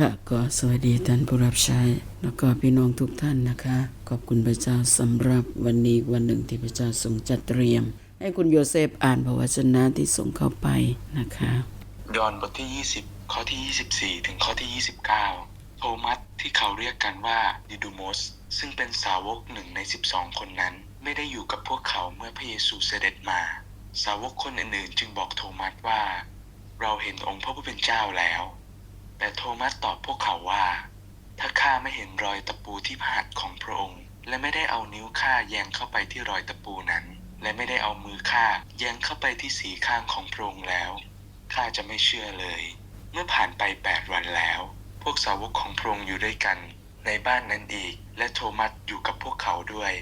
ค่ะก็สวัสดีท่านผู้รับใช้แล้วก็พี่น้องทุกท่านนะคะ ขอบคุณพระเจ้าสำหรับวันนี้วันหนึ่งที่พระเจ้าทรงจัดเตรียม ให้คุณโยเซฟอ่านพระวจนะที่ส่งเข้าไปนะคะยอห์นบทที่ 20 ข้อที่ 24 ถึงข้อที่ 29 โทมัสที่เขาเรียกกันว่าดิดูโมสซึ่งเป็นสาวกหนึ่งใน 12 คนนั้น ไม่ได้อยู่กับพวกเขาเมื่อพระเยซูเสด็จมา สาวกคนอื่นๆ จึงบอกโทมัสว่า เราเห็นองค์พระผู้เป็นเจ้าแล้ว แต่โทมัสตอบพวกเขาว่า ถ้าข้าไม่เห็นรอยตะปูที่พระหัตถ์ของพระองค์ และไม่ได้เอานิ้วข้าแยงเข้าไปที่รอยตะปูนั้น และไม่ได้เอามือข้าแยงเข้าไปที่สีข้างของพระองค์แล้วข้าจะไม่เชื่อเลย เมื่อผ่านไปแปดวันแล้ว พวกสาวกของพระองค์อยู่ด้วยกัน ในบ้านนั้นอีก และโทมัสอยู่กับพวกเขาด้วย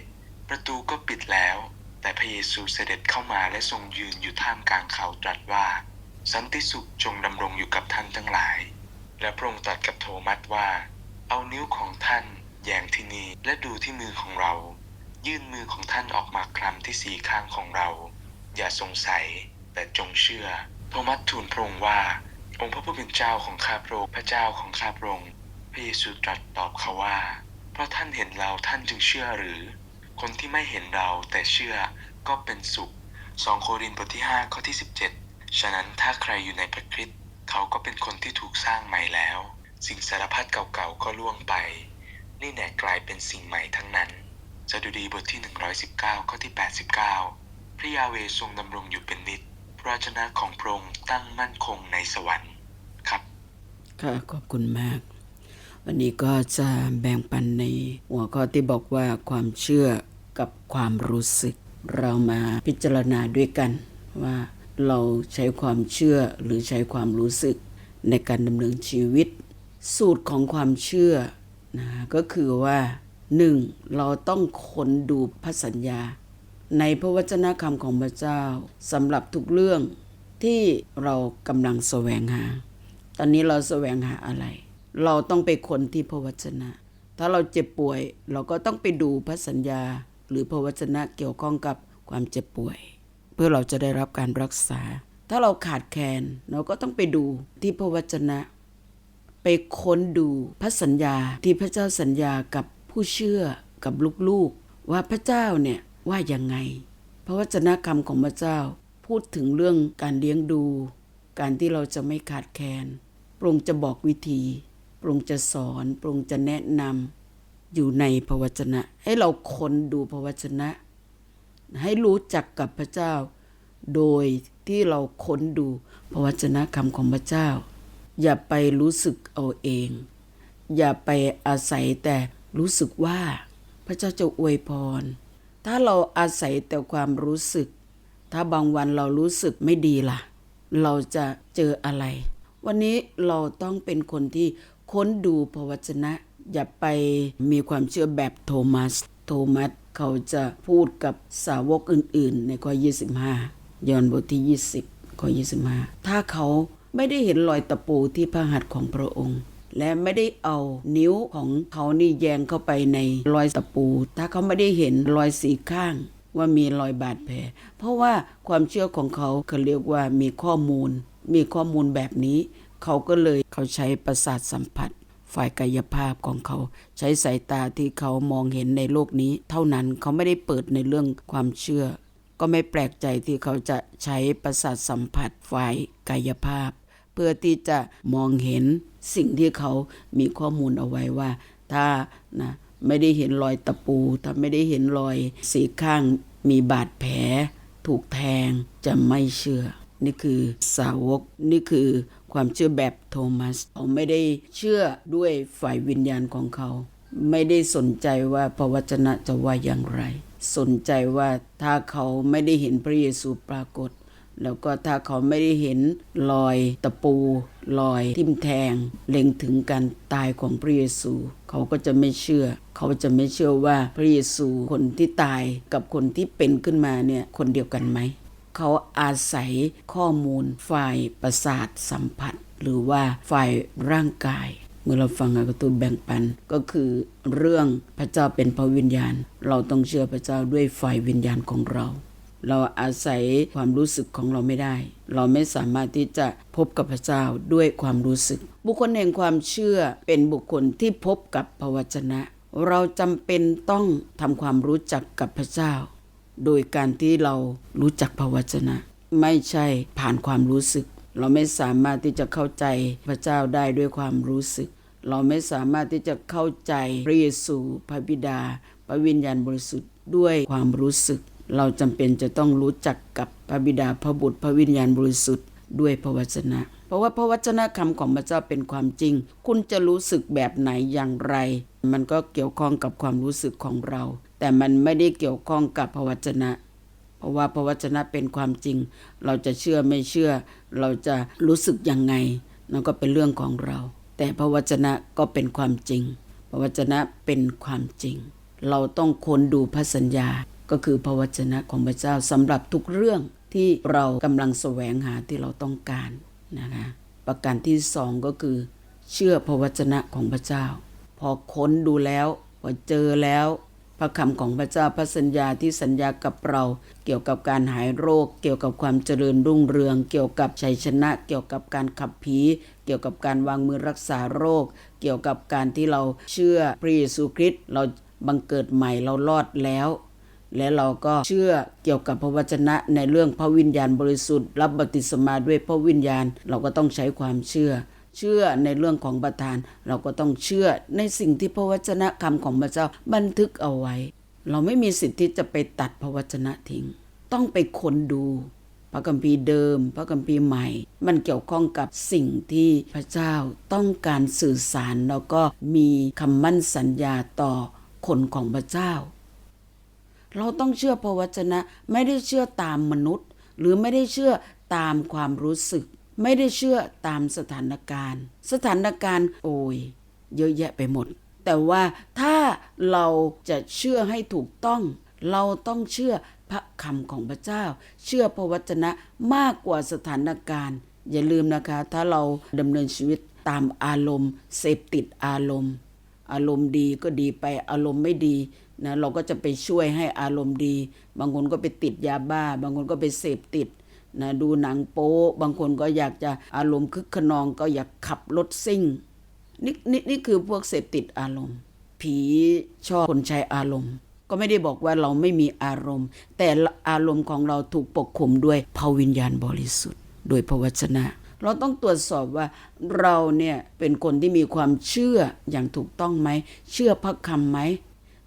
ประตูก็ปิดแล้ว แต่พระเยซูเสด็จเข้ามาและทรงยืนอยู่ท่ามกลางเขาตรัสว่า สันติสุขจงดำรงอยู่กับท่านทั้งหลาย และพระองค์ตรัสกับโทมัสว่า เอานิ้วของท่านแยงที่นี่และดูที่มือของเรา ยื่นมือของท่านออกมาคลำที่สีข้างของเรา อย่าสงสัยแต่จงเชื่อ โทมัสทูลพระองค์ว่า องค์พระผู้เป็นเจ้าของข้าพระองค์พระเจ้าของข้าพระองค์พระเยซูตรัสตอบเขาว่า เพราะท่านเห็นเราท่านจึงเชื่อหรือ คนที่ไม่เห็นเราแต่เชื่อก็เป็นสุข 2 โครินธ์บทที่5ข้อที่ 17 ฉะนั้นถ้าใครอยู่ในพระคริสต์ เขาก็เป็นคนที่ถูกสร้างใหม่แล้ว สิ่งสารพัดเก่าๆก็ล่วงไป นี่แน่กลายเป็นสิ่งใหม่ทั้งนั้นสดุดีบทที่ 119 ข้อที่ 89 พระยาเวทรงดำรงอยู่เป็นนิจพระวจนะของพระองค์ตั้งมั่นคงในสวรรค์ครับค่ะขอบคุณมาก วันนี้ก็จะแบ่งปันในหัวข้อที่บอกว่าความเชื่อกับความรู้สึก เรามาพิจารณาด้วยกันว่า เราใช้ความเชื่อหรือใช้ความรู้สึกในการดำเนินชีวิต สูตรของความเชื่อนะก็คือว่าหนึ่งเราต้องค้นดูพระสัญญา ในพระวจนะคำของพระเจ้าสำหรับทุกเรื่องที่เรากำลังแสวงหา ตอนนี้เราแสวงหาอะไร เราต้องไปค้นที่พระวจนะ ถ้าเราเจ็บป่วย เราก็ต้องไปดูพระสัญญา หรือพระวจนะเกี่ยวข้องกับความเจ็บป่วย พื่อเราจะได้รับการรักษา ถ้าเราขาดแคลนเราก็ต้องไปดูที่พระวจนะ ไปค้นดูพระสัญญาที่พระเจ้าสัญญากับผู้เชื่อกับลูกๆ ว่าพระเจ้าเนี่ยว่ายังไง พระวจนะคำของพระเจ้าพูดถึงเรื่องการเลี้ยงดู การที่เราจะไม่ขาดแคลนพระองค์จะบอกวิธีพระองค์จะสอนพระองค์จะแนะนำอยู่ในพระวจนะ ให้เราค้นดูพระวจนะ ให้รู้จักกับพระเจ้า โดยที่เราค้นดูพระวจนะคำของพระเจ้า อย่าไปรู้สึกเอาเอง อย่าไปอาศัยแต่รู้สึกว่า พระเจ้าจะอวยพร ถ้าเราอาศัยแต่ความรู้สึก ถ้าบางวันเรารู้สึกไม่ดีล่ะ เราจะเจออะไร วันนี้เราต้องเป็นคนที่ค้นดูพระวจนะ อย่าไปมีความเชื่อแบบโทมัส โทมัส เขาจะพูดกับสาวกอื่น ๆ ในข้อ 25 ยอห์นบทที่ 20 ข้อ 25 ถ้าเขาไม่ได้เห็นรอยตะปูที่พระหัตถ์ของพระองค์ และไม่ได้เอานิ้วของเขานี่แยงเข้าไปในรอยตะปู ถ้าเขาไม่ได้เห็นรอยสีข้างว่ามีรอยบาดแผล เพราะว่าความเชื่อของเขาเขาเรียกว่ามีข้อมูล มีข้อมูลแบบนี้ เขาก็เลยเขาใช้ประสาทสัมผัส ฝ่ายกายภาพของเขา ใช้สายตาที่เขามองเห็นในโลกนี้ เท่านั้นเขาไม่ได้เปิดในเรื่องความเชื่อ ก็ไม่แปลกใจที่เขาจะใช้ประสาทสัมผัสฝ่ายกายภาพ เพื่อที่จะมองเห็นสิ่งที่เขามีข้อมูลเอาไว้ว่า ถ้านะไม่ได้เห็นรอยตะปู ถ้าไม่ได้เห็นรอยสีข้างมีบาดแผล ถูกแทงจะไม่เชื่อ นี่คือสาวกนี่คือ ความเชื่อแบบโทมัสเขาไม่ได้เชื่อด้วยฝ่ายวิญญาณของเขา ไม่ได้สนใจว่าพระวจนะจะว่าอย่างไร สนใจว่าถ้าเขาไม่ได้เห็นพระเยซูปรากฏ แล้วก็ถ้าเขาไม่ได้เห็นรอยตะปูรอยทิ่มแทง เล็งถึงการตายของพระเยซู เขาก็จะไม่เชื่อ เขาจะไม่เชื่อว่าพระเยซูคนที่ตายกับคนที่เป็นขึ้นมาเนี่ยคนเดียวกันไหม เขาอาศัยข้อมูลฝ่ายประสาทสัมผัส หรือว่าฝ่ายร่างกายเมื่อเราฟังอากตูนแบ่งปันก็คือเรื่องพระเจ้าเป็นพระวิญญาณ เราต้องเชื่อพระเจ้าด้วยฝ่ายวิญญาณของเรา เราอาศัยความรู้สึกของเราไม่ได้ เราไม่สามารถที่จะพบกับพระเจ้าด้วยความรู้สึก บุคคลแห่งความเชื่อเป็นบุคคลที่พบกับพระวจนะ เราจำเป็นต้องทำความรู้จักกับพระเจ้า โดยการที่เรารู้จักพระวจนะ ไม่ใช่ผ่านความรู้สึก เราไม่สามารถที่จะเข้าใจพระเจ้าได้ด้วยความรู้สึก เราไม่สามารถที่จะเข้าใจพระเยซูพระบิดา พระวิญญาณบริสุทธิ์ด้วยความรู้สึก เราจำเป็นจะต้องรู้จักกับพระบิดาพระบุตรพระวิญญาณบริสุทธิ์ด้วยพระวจนะ เพราะว่าพระวจนะคำของพระเจ้าเป็นความจริง คุณจะรู้สึกแบบไหนอย่างไร มันก็เกี่ยวข้องกับความรู้สึกของเรา แต่มันไม่ได้เกี่ยวข้องกับพระวจนะ เพราะว่าพระวจนะเป็นความจริง เราจะเชื่อไม่เชื่อ เราจะรู้สึกยังไงนั่นก็เป็นเรื่องของเรา แต่พระวจนะก็เป็นความจริง พระวจนะเป็นความจริง เราต้องค้นดูพระสัญญาก็คือพระวจนะของพระเจ้าสำหรับทุกเรื่องที่เรากำลังแสวงหาที่เราต้องการนะคะประการที่สองก็คือ เชื่อพระวจนะของพระเจ้า พอค้นดูแล้วพอเจอแล้ว ระคำของพระเจ้าพระสัญญาที่สัญญากับเราเกี่ยวกับการหายโรค เกี่ยวกับความเจริญรุ่งเรือง เกี่ยวกับชัยชนะ เกี่ยวกับการขับผี เกี่ยวกับการวางมือรักษาโรค เกี่ยวกับการที่เราเชื่อพระเยซูคริสต์เราบังเกิดใหม่เรารอดแล้ว และเราก็เชื่อเกี่ยวกับพระวจนะในเรื่องพระวิญญาณบริสุทธิ์ รับบัติศมาด้วยพระวิญญาณ เราก็ต้องใช้ความเชื่อ เชื่อในเรื่องของประทาน เราก็ต้องเชื่อในสิ่งที่พระวจนะคำของพระเจ้าบันทึกเอาไว้ เราไม่มีสิทธิ์ที่จะไปตัดพระวจนะทิ้ง ต้องไปค้นดูพระคัมภีร์เดิม พระคัมภีร์ใหม่ มันเกี่ยวข้องกับสิ่งที่พระเจ้าต้องการสื่อสารแล้วก็มีคำมั่นสัญญาต่อคนของพระเจ้า เราต้องเชื่อพระวจนะไม่ได้เชื่อตามมนุษย์ หรือไม่ได้เชื่อตามความรู้สึก ไม่ได้เชื่อตามสถานการณ์ สถานการณ์โอยเยอะแยะไปหมด แต่ว่าถ้าเราจะเชื่อให้ถูกต้อง เราต้องเชื่อพระคำของพระเจ้า เชื่อพระวจนะมากกว่าสถานการณ์ อย่าลืมนะคะ ถ้าเราดำเนินชีวิตตามอารมณ์ เสพติดอารมณ์ อารมณ์ดีก็ดีไปอารมณ์ไม่ดีนะเราก็จะไปช่วยให้อารมณ์ดี บางคนก็ไปติดยาบ้า บางคนก็ไปเสพติด นะดูหนังโป๊บางคนก็อยากจะอารมณ์คึกขนองก็อยากขับรถซิ่งนี่นี่นี่คือพวกเสพติดอารมณ์ ผีชอบคนใช้อารมณ์ ก็ไม่ได้บอกว่าเราไม่มีอารมณ์ แต่อารมณ์ของเราถูกปกข่มด้วยพระวิญญาณบริสุทธิ์ โดยพระวจนะ เราต้องตรวจสอบว่าเราเนี่ยเป็นคนที่มีความเชื่ออย่างถูกต้องไหม เชื่อพระคำไหม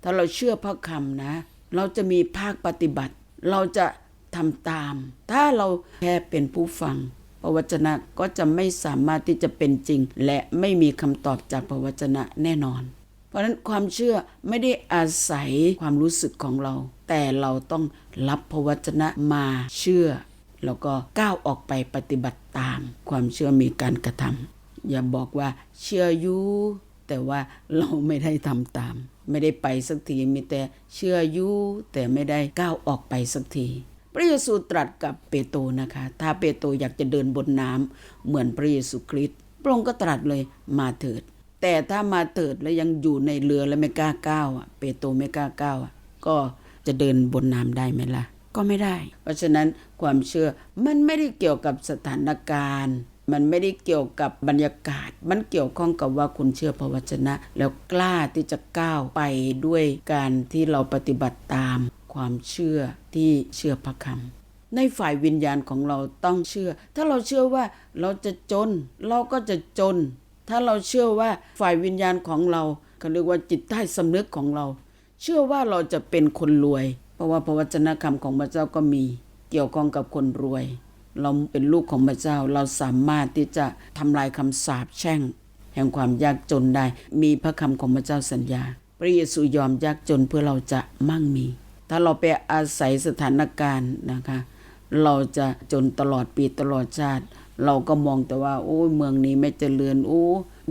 ถ้าเราเชื่อพระคำนะ เราจะมีภาคปฏิบัติ เราจะ ทำตาม ถ้าเราแค่เป็นผู้ฟังพระวจนะก็จะไม่สามารถที่จะเป็นจริง และไม่มีคำตอบจากพระวจนะแน่นอน เพราะฉะนั้นความเชื่อไม่ได้อาศัยความรู้สึกของเรา แต่เราต้องรับพระวจนะมาเชื่อ แล้วก็ก้าวออกไปปฏิบัติตาม ความเชื่อมีการกระทำอย่าบอกว่าเชื่ออยู่แต่ว่าเราไม่ได้ทำตาม ไม่ได้ไปสักทีมีแต่เชื่ออยู่แต่ไม่ได้ก้าวออกไปสักที พระเยซูตรัสกับเปโตรนะคะ ถ้าเปโตรอยากจะเดินบนน้ำเหมือนพระเยซูคริสต์พระองค์ก็ตรัสเลยมาเถิด แต่ถ้ามาเถิดแล้วยังอยู่ในเรือแล้วไม่กล้าก้าวอะเปโตรไม่กล้าก้าวอะก็จะเดินบนน้ำได้ไหมล่ะ ก็ไม่ได้ เพราะฉะนั้นความเชื่อมันไม่ได้เกี่ยวกับสถานการณ์ มันไม่ได้เกี่ยวกับบรรยากาศ มันเกี่ยวข้องกับว่าคุณเชื่อพระวจนะ แล้วกล้าที่จะก้าวไปด้วยการที่เราปฏิบัติตาม ความเชื่อที่เชื่อพระคำในฝ่ายวิญญาณของเราต้องเชื่อ ถ้าเราเชื่อว่าเราจะจน เราก็จะจน ถ้าเราเชื่อว่าฝ่ายวิญญาณของเราเขาเรียกว่าจิตใต้สำนึกของเรา เชื่อว่าเราจะเป็นคนรวย เพราะว่าพระวจนะคำของพระเจ้าก็มีเกี่ยวข้องกับคนรวย เราเป็นลูกของพระเจ้าเราสามารถที่จะทำลายคำสาปแช่ง แห่งความยากจนได้ มีพระคำของพระเจ้าสัญญา พระเยซูยอมยากจนเพื่อเราจะมั่งมี ถ้าเราไปอาศัยสถานการณ์นะคะ เราจะจนตลอดปีตลอดชาติ เราก็มองแต่ว่า โอ้เมืองนี้ไม่เจริญโอ้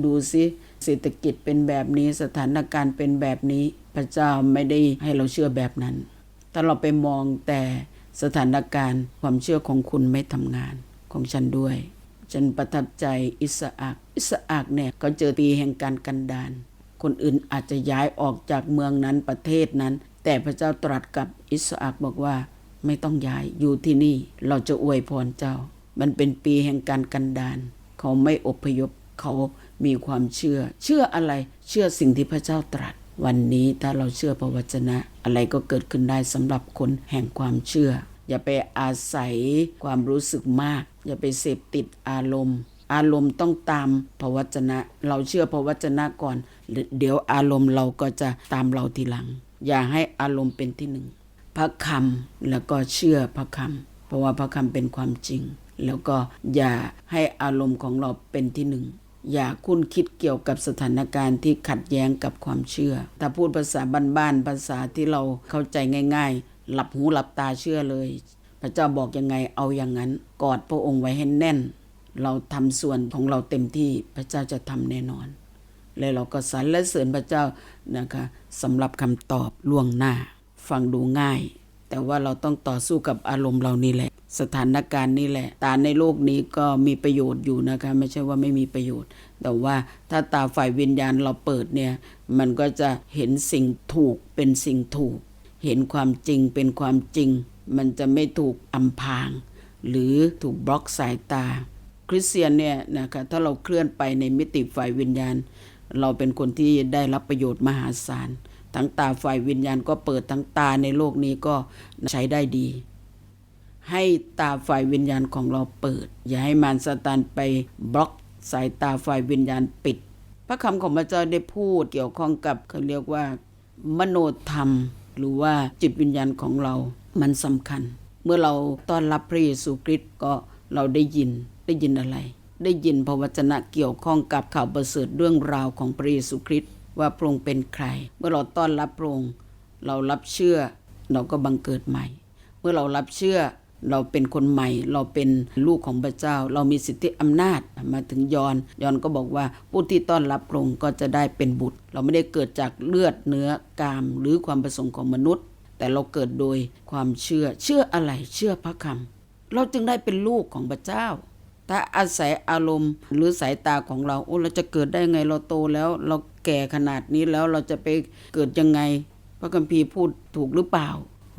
ดูสิเศรษฐกิจเป็นแบบนี้สถานการณ์เป็นแบบนี้ พระเจ้าไม่ได้ให้เราเชื่อแบบนั้น ถ้าเราไปมองแต่สถานการณ์ความเชื่อของคุณไม่ทำงานของฉันด้วย ฉันประทับใจอิสอักอิสอักเนี่ยเขาเจอปีแห่งการกันดานคนอื่นอาจจะย้ายออกจากเมืองนั้นประเทศนั้น แต่พระเจ้าตรัสกับอิสอักบอกว่าไม่ต้องย้ายอยู่ที่นี่เราจะอวยพรเจ้า มันเป็นปีแห่งการกันดานเขาไม่อพยพเขามีความเชื่อ เชื่ออะไรเชื่อสิ่งที่พระเจ้าตรัส วันนี้ถ้าเราเชื่อพระวจนะ อะไรก็เกิดขึ้นได้สำหรับคนแห่งความเชื่อ อย่าไปอาศัยความรู้สึกมาก อย่าไปเสพติดอารมณ์ อารมณ์ต้องตามพระวจนะ เราเชื่อพระวจนะก่อนเดี๋ยวอารมณ์เราก็จะตามเราทีหลัง อย่าให้อารมณ์เป็นที่หนึ่ง พระคำแล้วก็เชื่อพระคำเพราะว่าพระคำเป็นความจริง แล้วก็อย่าให้อารมณ์ของเราเป็นที่หนึ่งอย่าคุ้นคิดเกี่ยวกับสถานการณ์ที่ขัดแย้งกับความเชื่อ ถ้าพูดภาษาบ้านๆภาษาที่เราเข้าใจง่าย ๆ หลับหูหลับตาเชื่อเลย พระเจ้าบอกยังไงเอาอย่างนั้น กอดพระองค์ไว้ให้แน่น เราทำส่วนของเราเต็มที่พระเจ้าจะทำแน่นอน และเราก็สรรเสริญพระเจ้านะคะ สำหรับคำตอบล่วงหน้า ฟังดูง่าย แต่ว่าเราต้องต่อสู้กับอารมณ์เรานี่แหละ สถานการณ์นี่แหละ ตาในโลกนี้ก็มีประโยชน์อยู่นะคะ ไม่ใช่ว่าไม่มีประโยชน์ แต่ว่าถ้าตาฝ่ายวิญญาณเราเปิดเนี่ย มันก็จะเห็นสิ่งถูกเป็นสิ่งถูก เห็นความจริงเป็นความจริง มันจะไม่ถูกอำพาง หรือถูกบล็อกสายตา คริสเตียนเนี่ยนะคะถ้าเราเคลื่อนไปในมิติฝ่ายวิญญาณ เราเป็นคนที่ได้รับประโยชน์มหาศาล ทั้งตาฝ่ายวิญญาณก็เปิดทั้งตาในโลกนี้ก็ใช้ได้ดี ให้ตาฝ่ายวิญญาณของเราเปิด อย่าให้มารซาตานไปบล็อกสายตาฝ่ายวิญญาณปิด พระคำของพระเจ้าได้พูดเกี่ยวข้องกับเขาเรียกว่า มโนธรรม หรือว่าจิตวิญญาณของเรามันสำคัญ เมื่อเราต้อนรับพระเยซูคริสต์ก็เราได้ยินได้ยินอะไร ได้ยินพระวจนะเกี่ยวข้องกับข่าวประเสริฐเรื่องราวของพระเยซูคริสต์ว่าพระองค์เป็นใคร เมื่อเราต้อนรับพระองค์เรารับเชื่อเราก็บังเกิดใหม่ เมื่อเรารับเชื่อเราเป็นคนใหม่ เราเป็นลูกของพระเจ้า เรามีสิทธิอำนาจมาถึงยอนยอนก็บอกว่าผู้ที่ต้อนรับพระองค์ก็จะได้เป็นบุตร เราไม่ได้เกิดจากเลือดเนื้อกาม หรือความประสงค์ของมนุษย์ แต่เราเกิดโดยความเชื่อเชื่ออะไรเชื่อพระคำเราจึงได้เป็นลูกของพระเจ้า ถ้าอาศัยอารมณ์หรือสายตาของเราโอ้เราจะเกิดได้ไงเราโตแล้ว เราแก่ขนาดนี้แล้วเราจะไปเกิดยังไง พระคัมภีร์พูดถูกหรือเปล่า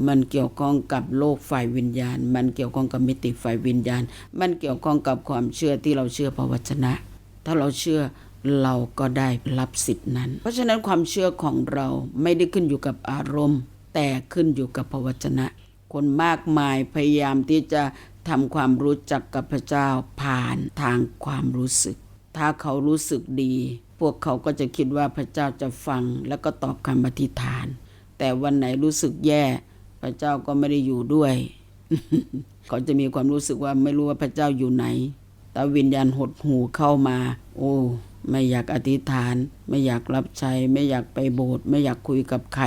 มันเกี่ยวข้องกับโลกฝ่ายวิญญาณ มันเกี่ยวข้องกับมิติฝ่ายวิญญาณ มันเกี่ยวข้องกับความเชื่อที่เราเชื่อพระวจนะ ถ้าเราเชื่อเราก็ได้รับสิทธินั้น เพราะฉะนั้นความเชื่อของเราไม่ได้ขึ้นอยู่กับอารมณ์ แต่ขึ้นอยู่กับพระวจนะ คนมากมายพยายามที่จะ ทำความรู้จักกับพระเจ้าผ่านทางความรู้สึก ถ้าเขารู้สึกดี พวกเขาก็จะคิดว่าพระเจ้าจะฟังแล้วก็ตอบคำอธิษฐาน แต่วันไหนรู้สึกแย่ พระเจ้าก็ไม่ได้อยู่ด้วย เขาจะมีความรู้สึกว่าไม่รู้ว่าพระเจ้าอยู่ไหนแต่วิญญาณหดหูเข้ามา โอ้ไม่อยากอธิษฐาน ไม่อยากรับใช้ ไม่อยากไปโบสถ์ไม่อยากคุยกับใคร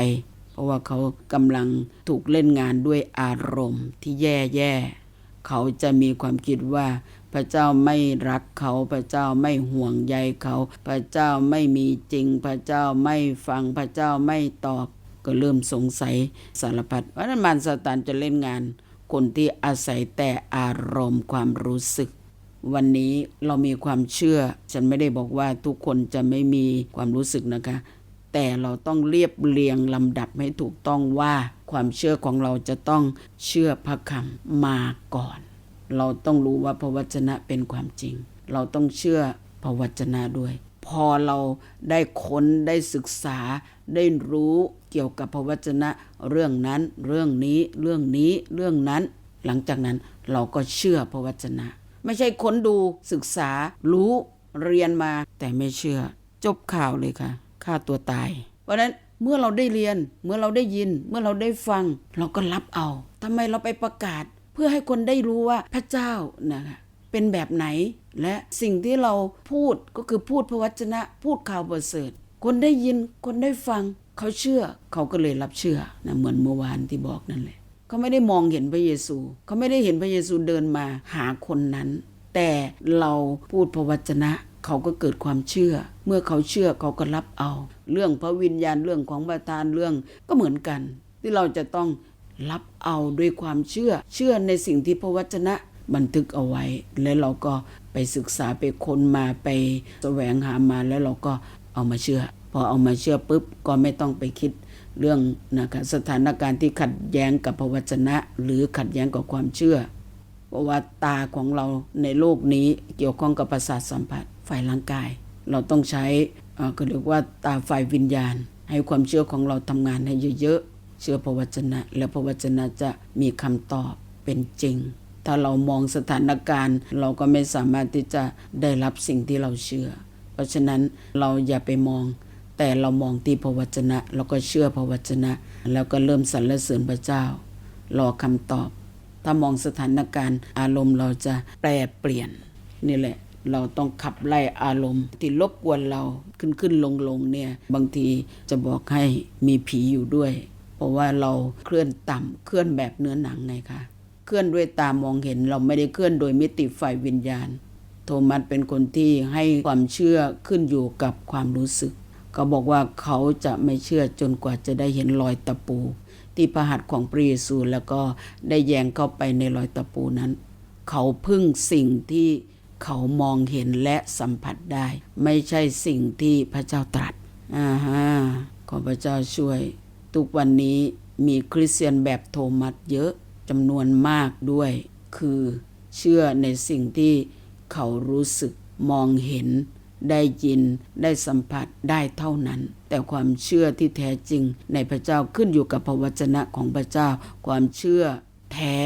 เพราะว่าเขากำลังถูกเล่นงานด้วยอารมณ์ที่แย่แย่ๆ เขาจะมีความคิดว่า พระเจ้าไม่รักเขา พระเจ้าไม่ห่วงใยเขา พระเจ้าไม่มีจริง พระเจ้าไม่ฟัง พระเจ้าไม่ตอบ ก็เริ่มสงสัยสารพัดเพราะนั้นมารซาตานจะเล่นงาน คนที่อาศัยแต่อารมณ์ความรู้สึกวันนี้เรามีความเชื่อ ฉันไม่ได้บอกว่าทุกคนจะไม่มีความรู้สึกนะคะ แต่เราต้องเรียบเรียงลำดับให้ถูกต้องว่า ความเชื่อของเราจะต้องเชื่อพระคำมาก่อน เราต้องรู้ว่าพระวจนะเป็นความจริง เราต้องเชื่อพระวจนะด้วย พอเราได้ค้นได้ศึกษา ได้รู้เกี่ยวกับพระวจนะเรื่องนั้น เรื่องนี้เรื่องนี้เรื่องนั้น หลังจากนั้นเราก็เชื่อพระวจนะ ไม่ใช่ค้นดูศึกษารู้เรียนมาแต่ไม่เชื่อ จบข่าวเลยค่ะฆ่าตัวตาย เพราะนั้น เมื่อเราได้เรียน เมื่อเราได้ยิน เมื่อเราได้ฟัง เราก็รับเอาทำไมเราไปประกาศ เพื่อให้คนได้รู้ว่าพระเจ้านะคะเป็นแบบไหน และสิ่งที่เราพูดก็คือพูดพระวจนะ พูดข่าวประเสริฐ คนได้ยินคนได้ฟัง เขาเชื่อ เขาก็เลยรับเชื่อนะเหมือนเมื่อวานที่บอกนั่นแหละเขาไม่ได้มองเห็นพระเยซู เขาไม่ได้เห็นพระเยซูเดินมาหาคนนั้น แต่เราพูดพระวจนะ เขาก็เกิดความเชื่อ เมื่อเขาเชื่อเขาก็รับเอา เรื่องพระวิญญาณเรื่องของประทานเรื่องก็เหมือนกัน ที่เราจะต้องรับเอาด้วยความเชื่อ เชื่อในสิ่งที่พระวจนะบันทึกเอาไว้ แล้วเราก็ไปศึกษาไปค้นมาไปแสวงหามาแล้วเราก็เอามาเชื่อ พอเอามาเชื่อปุ๊บก็ไม่ต้องไปคิดเรื่องนะคะสถานการณ์ที่ขัดแย้งกับพระวจนะ หรือขัดแย้งกับความเชื่อ เพราะว่าตาของเราในโลกนี้เกี่ยวข้องกับประสาทสัมผัสฝ่ายร่างกาย เราต้องใช้ก็เรียกว่าตาฝ่ายวิญญาณ ให้ความเชื่อของเราทำงานให้เยอะๆ เชื่อพระวจนะ แล้วพระวจนะจะมีคำตอบเป็นจริง ถ้าเรามองสถานการณ์ เราก็ไม่สามารถที่จะได้รับสิ่งที่เราเชื่อ เพราะฉะนั้นเราอย่าไปมอง แต่เรามองที่พระวจนะเราก็เชื่อพระวจนะ แล้วก็เริ่มสรรเสริญพระเจ้ารอคำตอบ ถ้ามองสถานการณ์อารมณ์เราจะแปรเปลี่ยนนี่แหละเราต้องขับไล่อารมณ์ที่รบกวนเราขึ้นขึ้นลงลงเนี่ย บางทีจะบอกให้มีผีอยู่ด้วย เพราะว่าเราเคลื่อนต่ำเคลื่อนแบบเนื้อหนังไงคะเคลื่อนด้วยตามองเห็นเราไม่ได้เคลื่อนโดยมิติฝ่ายวิญญาณ โทมัสเป็นคนที่ให้ความเชื่อขึ้นอยู่กับความรู้สึก เขาบอกว่าเขาจะไม่เชื่อจนกว่าจะได้เห็นรอยตะปู ที่พระหัตถ์ของพระเยซูแล้วก็ได้แยงเข้าไปในรอยตะปูนั้น เขาพึ่งสิ่งที่เขามองเห็นและสัมผัสได้ ไม่ใช่สิ่งที่พระเจ้าตรัสอ่าฮะขอพระเจ้าช่วย ทุกวันนี้มีคริสเตียนแบบโทมัสเยอะจำนวนมากด้วย คือเชื่อในสิ่งที่เขารู้สึกมองเห็น ได้ยิน ได้สัมผัสได้เท่านั้น แต่ความเชื่อที่แท้จริงในพระเจ้าขึ้นอยู่กับพระวจนะของพระเจ้า ความเชื่อแท้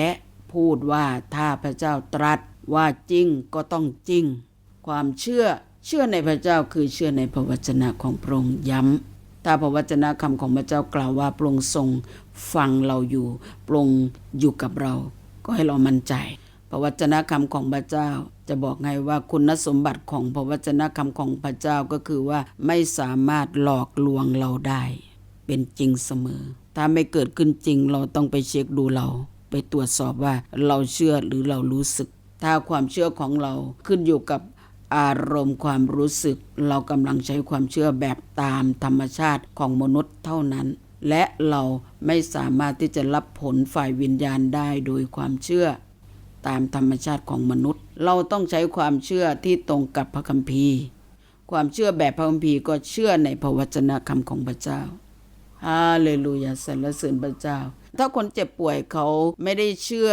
พูดว่าถ้าพระเจ้าตรัสว่าจริงก็ต้องจริง ความเชื่อเชื่อในพระเจ้าคือเชื่อในพระวจนะของพระองค์ย้ำถ้าพระวจนะคำของพระเจ้ากล่าวว่าพระองค์ทรงฟังเราอยู่พระองค์อยู่กับเรา ก็ให้เรามั่นใจ ระวจนะคำของพระเจ้า จะบอกไงว่าคุณสมบัติของพระวจนะคำของพระเจ้าก็คือว่าไม่สามารถหลอกลวงเราได้ เป็นจริงเสมอ ถ้าไม่เกิดขึ้นจริงเราต้องไปเช็คดูเรา ไปตรวจสอบว่าเราเชื่อหรือเรารู้สึก ถ้าความเชื่อของเราขึ้นอยู่กับอารมณ์ความรู้สึก เรากำลังใช้ความเชื่อแบบตามธรรมชาติของมนุษย์เท่านั้น และเราไม่สามารถที่จะรับผลฝ่ายวิญญาณได้โดยความเชื่อ ตามธรรมชาติของมนุษย์ เราต้องใช้ความเชื่อที่ตรงกับพระคัมภีร์ ความเชื่อแบบพระคัมภีร์ก็เชื่อในพระวจนะคำของพระเจ้าฮาเลลูยาสรรเสริญพระเจ้า ถ้าคนเจ็บป่วยเขาไม่ได้เชื่อ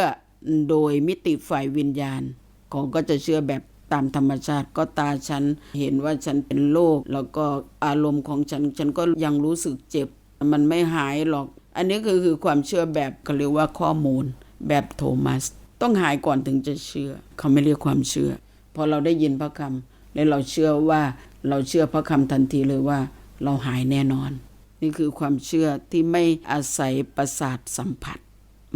โดยมิติฝ่ายวิญญาณเขาก็จะเชื่อแบบตามธรรมชาติก็ตาฉันเห็นว่าฉันเป็นโรคแล้วก็อารมณ์ของฉัน ฉันก็ยังรู้สึกเจ็บ มันไม่หายหรอก อันนี้คือคือความเชื่อแบบเขาเรียกว่าข้อมูลแบบโทมัส ต้องหายก่อนถึงจะเชื่อ เขาไม่เรียกความเชื่อ พอเราได้ยินพระคำและเราเชื่อว่าเราเชื่อพระคำทันทีเลยว่า เราหายแน่นอน นี่คือความเชื่อที่ไม่อาศัยประสาทสัมผัส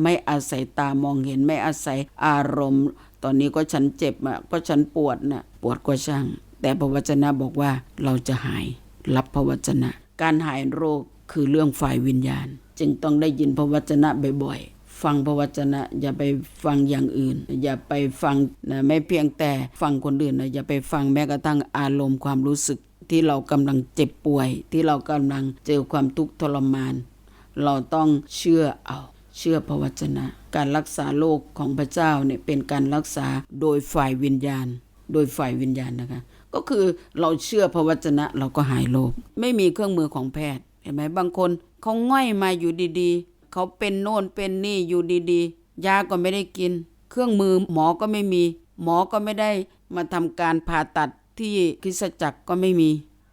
ไม่อาศัยตามองเห็น ไม่อาศัยอารมณ์ ตอนนี้ก็ฉันเจ็บอะก็ฉันปวดน่ะปวดก็ช่าง แต่พระวจนะบอกว่าเราจะหายรับพระวจนะ การหายโรคคือเรื่องฝ่ายวิญญาณ จึงต้องได้ยินพระวจนะบ่อยๆ ฟังพระวจนะ อย่าไปฟังอย่างอื่น อย่าไปฟังนะไม่เพียงแต่ฟังคนอื่นนะอย่าไปฟังแม้กระทั่งอารมณ์ความรู้สึกที่เรากำลังเจ็บป่วย ที่เรากำลังเจอความทุกข์ทรมาน เราต้องเชื่อเอา เชื่อพระวจนะ การรักษาโรคของพระเจ้าเนี่ยเป็นการรักษาโดยฝ่ายวิญญาณ โดยฝ่ายวิญญาณนะคะ ก็คือเราเชื่อพระวจนะเราก็หายโรคไม่มีเครื่องมือของแพทย์เห็นไหมบางคนเขาง่อยมาอยู่ดีๆ เขาเป็นโน่นเป็นนี่อยู่ดีๆ ยาก็ไม่ได้กิน เครื่องมือหมอก็ไม่มี หมอก็ไม่ได้มาทำการผ่าตัดที่คริสตจักรก็ไม่มี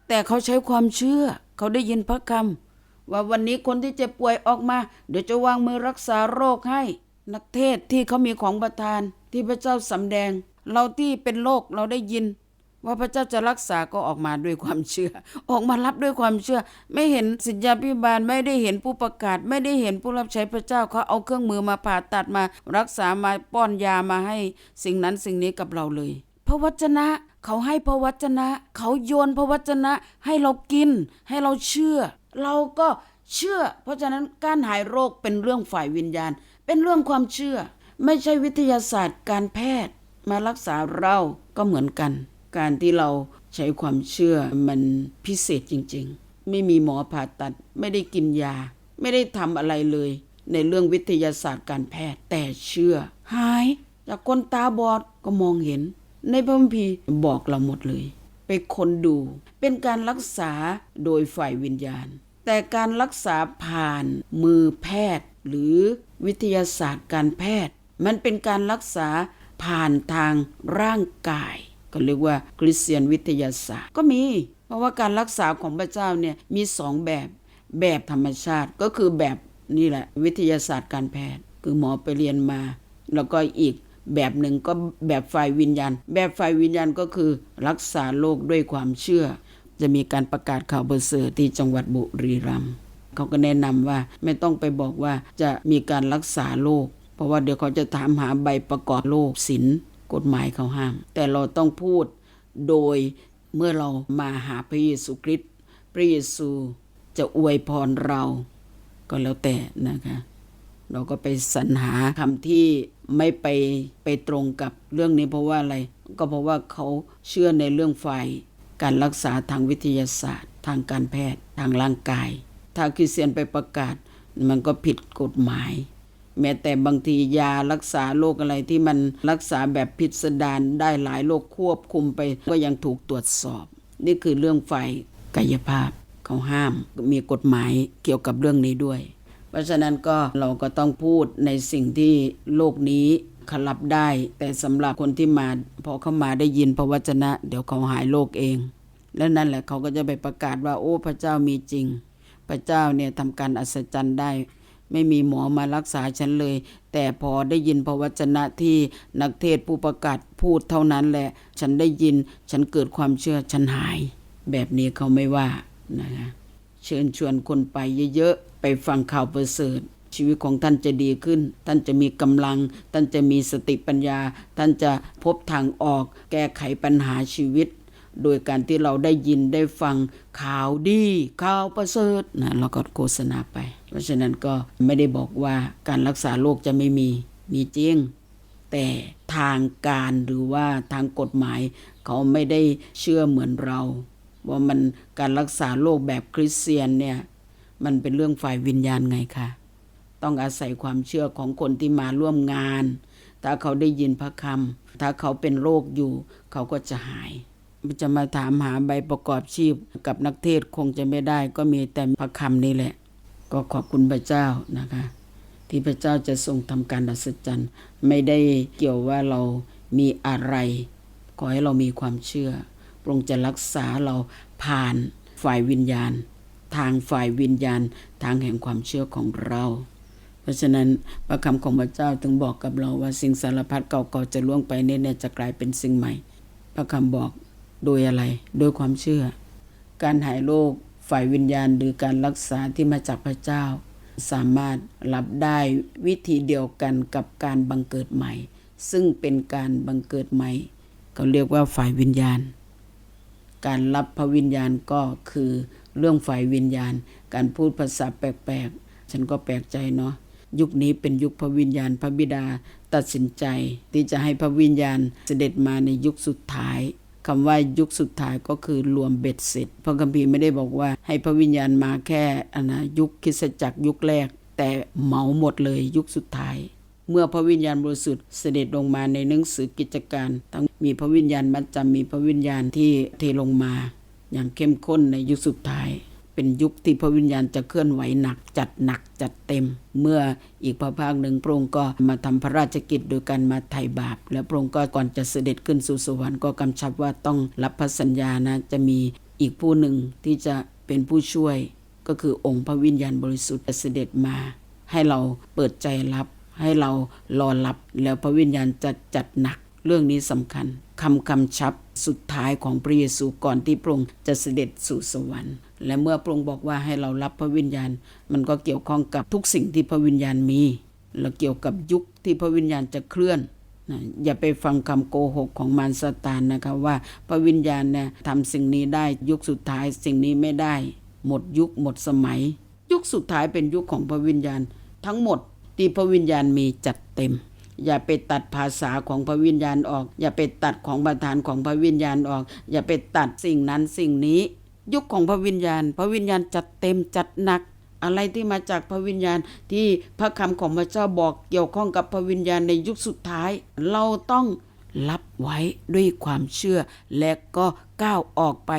แต่เขาใช้ความเชื่อ เขาได้ยินพระคำว่าวันนี้คนที่เจ็บป่วยออกมา เดี๋ยวจะวางมือรักษาโรคให้ นักเทศที่เขามีของประทานที่พระเจ้าสำแดง เราที่เป็นโรคเราได้ยิน ว่าพระเจ้าจะรักษาก็ออกมาด้วยความเชื่อ ออกมารับด้วยความเชื่อ ไม่เห็นสิทธาพิบาลไม่ได้เห็นผู้ประกาศ ไม่ได้เห็นผู้รับใช้พระเจ้าเขาเอาเครื่องมือมาผ่าตัดมา รักษามาป้อนยามาให้สิ่งนั้นสิ่งนี้กับเราเลย พระวจนะเขาให้พระวจนะ เขาโยนพระวจนะให้เรากิน ให้เราเชื่อ เราก็เชื่อ เพราะฉะนั้นการหายโรคเป็นเรื่องฝ่ายวิญญาณ เป็นเรื่องความเชื่อ ไม่ใช่วิทยาศาสตร์การแพทย์มารักษาเราก็เหมือนกัน การที่เราใช้ความเชื่อมันพิเศษจริงๆ ไม่มีหมอผ่าตัด ไม่ได้กินยา ไม่ได้ทำอะไรเลย ในเรื่องวิทยาศาสตร์การแพทย์ แต่เชื่อ หาย จากคนตาบอดก็มองเห็น ในพระคัมภีร์บอกเราหมดเลย ไปคนดูเป็นการรักษาโดยฝ่ายวิญญาณ แต่การรักษาผ่านมือแพทย์ หรือวิทยาศาสตร์การแพทย์ มันเป็นการรักษาผ่านทางร่างกาย ก็เรียกว่าคริสเตียนวิทยาศาสตร์ก็มี เพราะว่าการรักษาของพระเจ้าเนี่ยมีสองแบบแบบธรรมชาติก็คือแบบนี่แหละวิทยาศาสตร์การแพทย์ คือหมอไปเรียนมา แล้วก็อีกแบบหนึ่งก็แบบฝ่ายวิญญาณ แบบฝ่ายวิญญาณก็คือรักษาโรคด้วยความเชื่อ จะมีการประกาศข่าวประเสริฐที่จังหวัดบุรีรัมย์เขาก็แนะนำว่าไม่ต้องไปบอกว่าจะมีการรักษาโรคเพราะว่าเดี๋ยวเขาจะถามหาใบประกอบโรคศิล กฎหมายเขาห้าม แต่เราต้องพูดโดยเมื่อเรามาหาพระเยซูคริสต์พระเยซูจะอวยพรเรา ก็แล้วแต่นะคะ เราก็ไปสรรหาคำที่ไม่ไปไปตรงกับเรื่องนี้เพราะว่าอะไร ก็เพราะว่าเขาเชื่อในเรื่องฝ่ายการรักษาทางวิทยาศาสตร์ ทางการแพทย์ทางร่างกาย ถ้าคริสเตียนไปประกาศ มันก็ผิดกฎหมาย แม้แต่บางทียารักษาโรคอะไรที่มันรักษาแบบพิสดารได้หลายโรคควบคุมไป ก็ยังถูกตรวจสอบ นี่คือเรื่องฝ่ายกายภาพเขาห้ามมีกฎหมายเกี่ยวกับเรื่องนี้ด้วย เพราะฉะนั้นก็เราก็ต้องพูดในสิ่งที่โลกนี้ขารับได้ แต่สำหรับคนที่มาพอเข้ามาได้ยินพระวจนะ เดี๋ยวเขาหายโรคเอง และนั่นแหละเขาก็จะไปประกาศว่าโอ้พระเจ้ามีจริง พระเจ้าเนี่ยทำการอัศจรรย์ได้ ไม่มีหมอมารักษาฉันเลย แต่พอได้ยินพระวจนะที่นักเทศผู้ประกาศพูดเท่านั้นแหละ ฉันได้ยินฉันเกิดความเชื่อฉันหาย แบบนี้เขาไม่ว่านะคะเชิญชวนคนไปเยอะๆ ไปฟังข่าวประเสริฐชีวิตของท่านจะดีขึ้น ท่านจะมีกำลัง ท่านจะมีสติปัญญา ท่านจะพบทางออก แก้ไขปัญหาชีวิต โดยการที่เราได้ยินได้ฟังข่าวดีข่าวประเสริฐนะเราก็โฆษณาไป เพราะฉะนั้นก็ไม่ได้บอกว่าการรักษาโรคจะไม่มีมีจริง แต่ทางการหรือว่าทางกฎหมาย เขาไม่ได้เชื่อเหมือนเรา ว่ามันการรักษาโรคแบบคริสเตียนเนี่ยมันเป็นเรื่องฝ่ายวิญญาณไงคะต้องอาศัยความเชื่อของคนที่มาร่วมงาน ถ้าเขาได้ยินพระคำถ้าเขาเป็นโรคอยู่ เขาก็จะหาย จะมาถามหาใบประกอบชีพกับนักเทศคงจะไม่ได้ ก็มีแต่พระคำนี่แหละ ก็ขอบคุณพระเจ้านะคะ ที่พระเจ้าจะทรงทำการอัศจรรย์ไม่ได้เกี่ยวว่าเรามีอะไร ขอให้เรามีความเชื่อพระองค์จะรักษาเราผ่านฝ่ายวิญญาณ ทางฝ่ายวิญญาณทางแห่งความเชื่อของเรา เพราะฉะนั้นพระคำของพระเจ้าถึงบอกกับเราว่าสิ่งสารพัดเก่าๆจะล่วงไปเนี่ยจะกลายเป็นสิ่งใหม่ พระคำบอก โดยอะไร โดยความเชื่อ การหายโรคฝ่ายวิญญาณหรือการรักษาที่มาจากพระเจ้า สามารถรับได้วิธีเดียวกันกับการบังเกิดใหม่ ซึ่งเป็นการบังเกิดใหม่เขาเรียกว่าฝ่ายวิญญาณ การรับพระวิญญาณก็คือเรื่องฝ่ายวิญญาณ การพูดภาษาแปลกๆ ฉันก็แปลกใจเนาะยุคนี้เป็นยุคพระวิญญาณพระบิดาตัดสินใจที่จะให้พระวิญญาณเสด็จมาในยุคสุดท้าย คำว่ายุคสุดท้ายก็คือรวมเบ็ดเสร็จพระคัมภีร์ไม่ได้บอกว่าให้พระวิญญาณมาแค่อนนะยุคคริสตจักรยุคแรก แต่เหมาหมดเลยยุคสุดท้าย เมื่อพระวิญญาณบริสุทธิ์เสด็จลงมาในหนังสือกิจการทั้งมีพระวิญญาณมัจจำมีพระวิญญาณที่เทลงมา อย่างเข้มข้นในยุคสุดท้าย เป็นยุคที่พระวิญญาณจะเคลื่อนไหวหนัก จัดหนักจัดเต็ม เมื่ออีกพระภาคหนึ่งพระองค์ก็มาทำพระราชกิจโดยการมาไถ่บาป และพระองค์ก็ก่อนจะเสด็จขึ้นสู่สวรรค์ก็กำชับว่าต้องรับพระสัญญานะจะมีอีกผู้หนึ่งที่จะเป็นผู้ช่วยก็คือองค์พระวิญญาณบริสุทธิ์จะเสด็จมา ให้เราเปิดใจรับ ให้เรารอรับแล้วพระวิญญาณจะจัดหนักเรื่องนี้สำคัญ คำคำชับสุดท้ายของพระเยซูก่อนที่พระองค์จะเสด็จสู่สวรรค์ และเมื่อพระองค์บอกว่าให้เรารับพระวิญญาณ มันก็เกี่ยวข้องกับทุกสิ่งที่พระวิญญาณมี และเกี่ยวกับยุคที่พระวิญญาณจะเคลื่อนนะอย่าไปฟังคำโกหกของมารซาตานนะคะว่าพระวิญญาณเนี่ยทำสิ่งนี้ได้ยุคสุดท้ายสิ่งนี้ไม่ได้ หมดยุคหมดสมัย ยุคสุดท้ายเป็นยุคของพระวิญญาณ ทั้งหมดที่พระวิญญาณมีจัดเต็ม อย่าไปตัดภาษาของพระวิญญาณออก อย่าไปตัดของประธานของพระวิญญาณออก อย่าไปตัดสิ่งนั้นสิ่งนี้ ยุคของพระวิญญาณ พระวิญญาณจัดเต็มจัดหนัก อะไรที่มาจากพระวิญญาณที่พระคำของพระเจ้าบอกเกี่ยวข้องกับพระวิญญาณในยุคสุดท้าย เราต้องรับไว้ด้วยความเชื่อ และก็ก้าวออกไป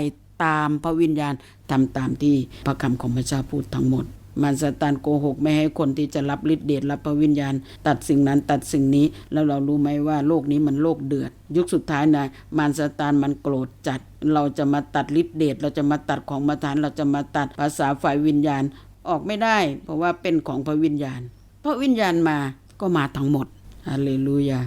ตามพระวิญญาณทำตามที่พระคำของพระเจ้าพูดทั้งหมด มารซาตานโกหก ไม่ให้คนที่จะรับฤทธิ์เดชรับพระวิญญาณ ตัดสิ่งนั้นตัดสิ่งนี้ แล้วเรารู้ไหมว่าโลกนี้มันโลกเดือด ยุคสุดท้ายนะมารซาตานมันโกรธจัด เราจะมาตัดฤทธิ์เดชเราจะมาตัดของประทานเราจะมาตัดภาษาฝ่ายวิญญาณออกไม่ได้ เพราะว่าเป็นของพระวิญญาณ พระวิญญาณมาก็มาทั้งหมดฮาเลลูยา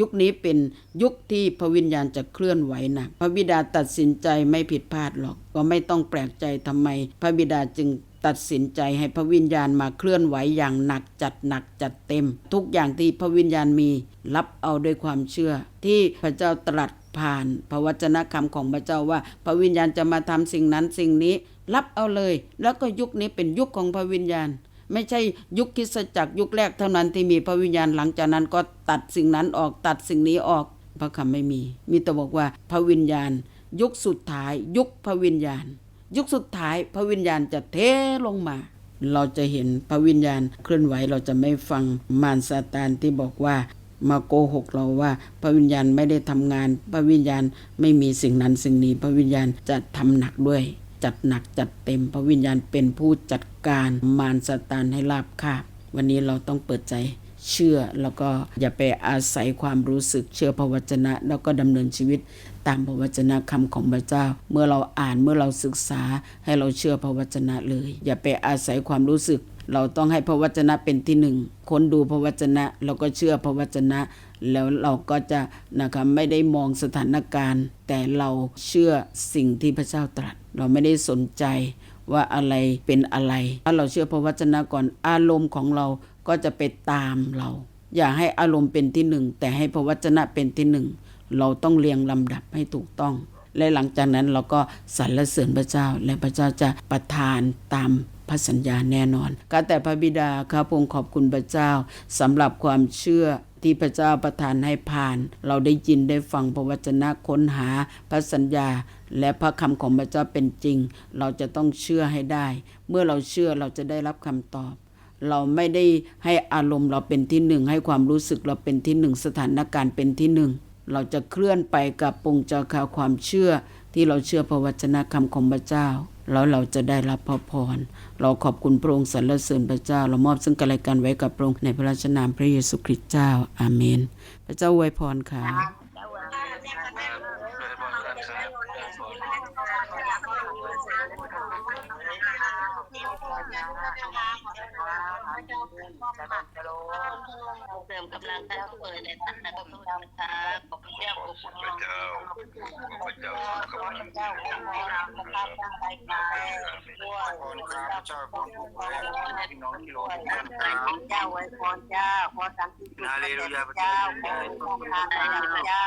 ยุคนี้เป็นยุคที่พระวิญญาณจะเคลื่อนไหวหนักพระบิดาตัดสินใจไม่ผิดพลาดหรอก ก็ไม่ต้องแปลกใจทำไม พระบิดาจึง ตัดสินใจให้พระวิญญาณมาเคลื่อนไหวอย่างหนักจัดหนักจัดเต็ม ทุกอย่างที่พระวิญญาณมีรับเอาด้วยความเชื่อ ที่พระเจ้าตรัสผ่านพระวจนะคำของพระเจ้าว่า พระวิญญาณจะมาทำสิ่งนั้นสิ่งนี้ รับเอาเลย แล้วก็ยุคนี้เป็นยุคของพระวิญญาณ ไม่ใช่ยุคคิสจักรยุคแรกเท่านั้นที่มีพระวิญญาณหลังจากนั้นก็ตัดสิ่งนั้นออกตัดสิ่งนี้ออกพระคำไม่มี มีแต่บอกว่าพระวิญญาณ ยุคสุดท้าย ยุคพระวิญญาณ ยุคสุดท้ายพระวิญญาณจะเทลงมา เราจะเห็นพระวิญญาณเคลื่อนไหวเราจะไม่ฟังมารซาตานที่บอกว่ามาโกหกเราว่า พระวิญญาณไม่ได้ทำงาน พระวิญญาณไม่มีสิ่งนั้นสิ่งนี้ พระวิญญาณจะทำหนักด้วย จัดหนักจัดเต็ม พระวิญญาณเป็นผู้จัดการมารซาตานให้ราบคาบวันนี้เราต้องเปิดใจ เชื่อแล้วก็อย่าไปอาศัยความรู้สึกเชื่อพระวจนะ แล้วก็ดำเนินชีวิตตามพระวจนะคำของพระเจ้า เมื่อเราอ่านเมื่อเราศึกษาให้เราเชื่อพระวจนะเลย อย่าไปอาศัยความรู้สึก เราต้องให้พระวจนะเป็นที่หนึ่งคนดูพระวจนะเราก็เชื่อพระวจนะ แล้วเราก็จะนะคะไม่ได้มองสถานการณ์ แต่เราเชื่อสิ่งที่พระเจ้าตรัส เราไม่ได้สนใจว่าอะไรเป็นอะไร ถ้าเราเชื่อพระวจนะก่อนอารมณ์ของเรา ก็จะไปตามเรา อย่าให้อารมณ์เป็นที่หนึ่ง แต่ให้พระวจนะเป็นที่หนึ่ง เราต้องเรียงลำดับให้ถูกต้อง และหลังจากนั้นเราก็สรรเสริญพระเจ้า และพระเจ้าจะประทานตามพระสัญญาแน่นอนข้าแต่พระบิดาข้าพงขอบคุณพระเจ้าสำหรับความเชื่อที่พระเจ้าประทานให้ผ่าน เราได้ยินได้ฟังพระวจนะค้นหาพระสัญญา และพระคำของพระเจ้าเป็นจริง เราจะต้องเชื่อให้ได้ เมื่อเราเชื่อเราจะได้รับคำตอบ เราไม่ได้ให้อารมณ์เราเป็นที่หนึ่งให้ความรู้สึกเราเป็นที่หนึ่งสถานการณ์เป็นที่หนึ่งเราจะเคลื่อนไปกับปงจาคาความเชื่อ ที่เราเชื่อพระวจนะคำของพระเจ้า แล้วเราจะได้รับพระพร เราขอบคุณพระองค์สรรเสริญพระเจ้า เรามอบซึ่งกันและกันไว้กับพระองค์ในพระราชนามพระเยซูคริสต์เจ้า อาเมน พระเจ้าอวยพรค่ะ มกำลังท่านผู้เปิดในท่านนะครับทุกท่านนะครับขอบคุณเจ้าขอบคุณพระเจ้าพระเจ้าขอบคุณเจ้าขอบคุณเราขอบพระครับตั้งใจมาขอไปเจ้าขอไปเจ้าขอบคุณครับเจ้าขอบคุณพระเจ้าของที่รอทุกท่านคตั้รังบเจ้าไว้พรเจ้าขอตั้งที่จุดฮาเจ้าขอไปเจ้าเจ้าขอคุณทาขอไปเจ้า